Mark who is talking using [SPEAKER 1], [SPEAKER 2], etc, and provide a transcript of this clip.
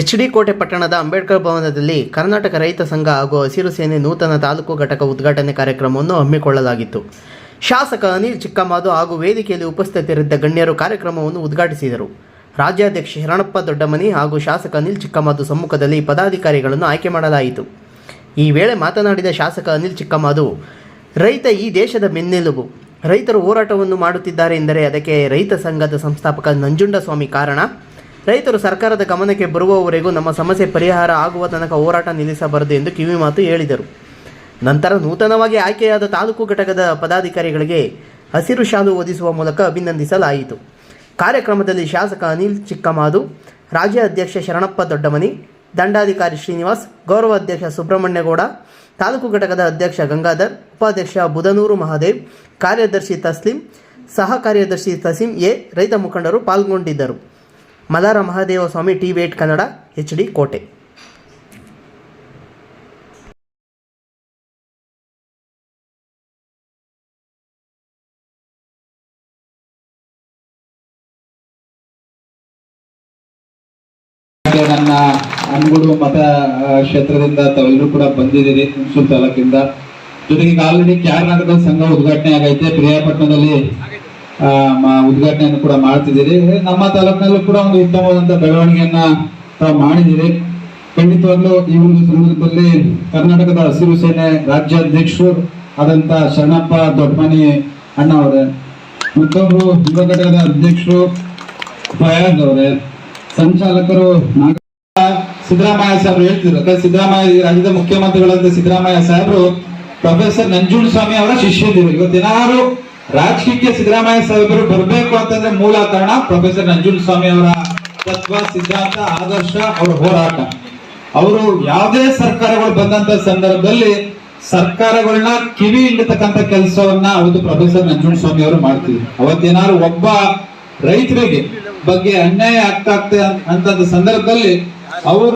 [SPEAKER 1] H D ಕೋಟೆ ಪಟ್ಟಣದ ಅಂಬೇಡ್ಕರ್ ಭವನದಲ್ಲಿ ಕರ್ನಾಟಕ ರೈತ ಸಂಘ ಹಾಗೂ ಹಸಿರು ಸೇನೆ ನೂತನ ತಾಲೂಕು ಘಟಕ ಉದ್ಘಾಟನೆ ಕಾರ್ಯಕ್ರಮವನ್ನು ಹಮ್ಮಿಕೊಳ್ಳಲಾಗಿತ್ತು. ಶಾಸಕ ಅನಿಲ್ ಚಿಕ್ಕಮಾದು ಹಾಗೂ ವೇದಿಕೆಯಲ್ಲಿ ಉಪಸ್ಥಿತರಿದ್ದ ಗಣ್ಯರು ಕಾರ್ಯಕ್ರಮವನ್ನು ಉದ್ಘಾಟಿಸಿದರು. ರಾಜ್ಯಾಧ್ಯಕ್ಷ ಶರಣಪ್ಪ ದೊಡ್ಡಮನಿ ಹಾಗೂ ಶಾಸಕ ಅನಿಲ್ ಚಿಕ್ಕಮಾದು ಸಮ್ಮುಖದಲ್ಲಿ ಪದಾಧಿಕಾರಿಗಳನ್ನು ಆಯ್ಕೆ ಮಾಡಲಾಯಿತು. ಈ ವೇಳೆ ಮಾತನಾಡಿದ ಶಾಸಕ ಅನಿಲ್ ಚಿಕ್ಕಮಾದು ರೈತ ಈ ದೇಶದ ಬೆನ್ನೆಲುಬು. ರೈತರು ಹೋರಾಟವನ್ನು ಮಾಡುತ್ತಿದ್ದಾರೆ ಎಂದರೆ ಅದಕ್ಕೆ ರೈತ ಸಂಘದ ಸಂಸ್ಥಾಪಕ ನಂಜುಂಡಸ್ವಾಮಿ ಕಾರಣ. ರೈತರು ಸರ್ಕಾರದ ಗಮನಕ್ಕೆ ಬರುವವರೆಗೂ ನಮ್ಮ ಸಮಸ್ಯೆ ಪರಿಹಾರ ಆಗುವ ತನಕ ಹೋರಾಟ ನಿಲ್ಲಿಸಬಾರದು ಎಂದು ಕಿವಿಮಾತು ಹೇಳಿದರು. ನಂತರ ನೂತನವಾಗಿ ಆಯ್ಕೆಯಾದ ತಾಲೂಕು ಘಟಕದ ಪದಾಧಿಕಾರಿಗಳಿಗೆ ಹಸಿರು ಶಾಲು ಓದಿಸುವ ಮೂಲಕ ಅಭಿನಂದಿಸಲಾಯಿತು. ಕಾರ್ಯಕ್ರಮದಲ್ಲಿ ಶಾಸಕ ಅನಿಲ್ ಚಿಕ್ಕಮಾದು, ರಾಜ್ಯ ಅಧ್ಯಕ್ಷ ಶರಣಪ್ಪ ದೊಡ್ಡಮನಿ, ದಂಡಾಧಿಕಾರಿ ಶ್ರೀನಿವಾಸ್, ಗೌರವ ಅಧ್ಯಕ್ಷ ಸುಬ್ರಹ್ಮಣ್ಯಗೌಡ, ತಾಲೂಕು ಘಟಕದ ಅಧ್ಯಕ್ಷ ಗಂಗಾಧರ್, ಉಪಾಧ್ಯಕ್ಷ ಬುಧನೂರು ಮಹಾದೇವ್, ಕಾರ್ಯದರ್ಶಿ ತಸ್ಲಿಂ, ಸಹ ಕಾರ್ಯದರ್ಶಿ ತಸೀಂ ಎ, ರೈತ ಮುಖಂಡರು ಪಾಲ್ಗೊಂಡಿದ್ದರು. ಮಲಾರ ಮಹಾದೇವ ಸ್ವಾಮಿ, ಟಿ ವೇಟ್ ಕನ್ನಡ, ಎಚ್ ಡಿ ಕೋಟೆ.
[SPEAKER 2] ನನ್ನ ಅನ್ಗುಡು ಮತ ಕ್ಷೇತ್ರದಿಂದ ತಾವೆಲ್ಲರೂ ಕೂಡ ಬಂದಿದ್ದೀರಿ, ಹುಣಸೂರು ತಾಲೂಕಿಂದ. ಜೊತೆಗೆ ಆಲ್ರೆಡಿ ಕ್ಯಾರ್ನಾಟಕದ ಸಂಘ ಉದ್ಘಾಟನೆ ಆಗೈತೆ. ಪ್ರಿಯಾಪಟ್ಟಣದಲ್ಲಿ ಉದ್ಘಾಟನೆಯನ್ನು ಕೂಡ ಮಾಡ್ತಿದ್ದೀರಿ. ನಮ್ಮ ತಾಲೂಕಿನಲ್ಲೂ ಕೂಡ ಒಂದು ಉತ್ತಮವಾದಂತ ಬೆಳವಣಿಗೆಯನ್ನ ತಾವು ಮಾಡಿದ್ದೀರಿ. ಖಂಡಿತವಾಗ್ಲೂ ಈ ಒಂದು ಸಂದರ್ಭದಲ್ಲಿ ಕರ್ನಾಟಕದ ಹಸಿರು ಸೇನೆ ರಾಜ್ಯಾಧ್ಯಕ್ಷರು ಆದಂತ ಶರಣಪ್ಪ ದೊಡ್ಡಮನಿ ಅಣ್ಣ ಅವರೇ ಮತ್ತೊಬ್ಬರು ಯುವ ಘಟಕದ ಅಧ್ಯಕ್ಷರು ಫಯಾಜ್ ಅವರೇ, ಸಂಚಾಲಕರು ಸಿದ್ದರಾಮಯ್ಯ ಸಾಹೇಬರು ಹೇಳ್ತಿದ್ರು. ಸಿದ್ದರಾಮಯ್ಯ ರಾಜ್ಯದ ಮುಖ್ಯಮಂತ್ರಿಗಳಾದ ಸಿದ್ದರಾಮಯ್ಯ ಸಾಹೇಬ್ರು, ಪ್ರೊಫೆಸರ್ ನಂಜುಂಡ ಸ್ವಾಮಿ ಅವರ ಶಿಷ್ಯದಿರು ಇವತ್ತೇನಾದ್ರು ರಾಜಕೀಯಕ್ಕೆ ಸಿದ್ದರಾಮಯ್ಯ ಸಾಹೇಬರು ಬರಬೇಕು ಅಂತಂದ್ರೆ ಮೂಲ ಕಾರಣ ಪ್ರೊಫೆಸರ್ ನಂಜುನ್ ಸ್ವಾಮಿ ಅವರ ತತ್ವ, ಸಿದ್ಧಾಂತ, ಆದರ್ಶ, ಅವರ ಹೋರಾಟ. ಅವರು ಯಾವುದೇ ಸರ್ಕಾರಗಳು ಬಂದಂತ ಸಂದರ್ಭದಲ್ಲಿ ಸರ್ಕಾರಗಳನ್ನ ಕಿವಿ ಹಿಂಡತಕ್ಕಂತ ಕೆಲಸವನ್ನ ಅವತ್ತು ಪ್ರೊಫೆಸರ್ ನಂಜುಂಡ ಸ್ವಾಮಿ ಅವರು ಮಾಡ್ತಿದ್ರು. ಅವತ್ತೇನಾದ್ರು ಒಬ್ಬ ರೈತರಿಗೆ ಬಗ್ಗೆ ಅನ್ಯಾಯ ಆಗ್ತಾ ಆಗ್ತದೆ ಅಂತ ಸಂದರ್ಭದಲ್ಲಿ ಅವರು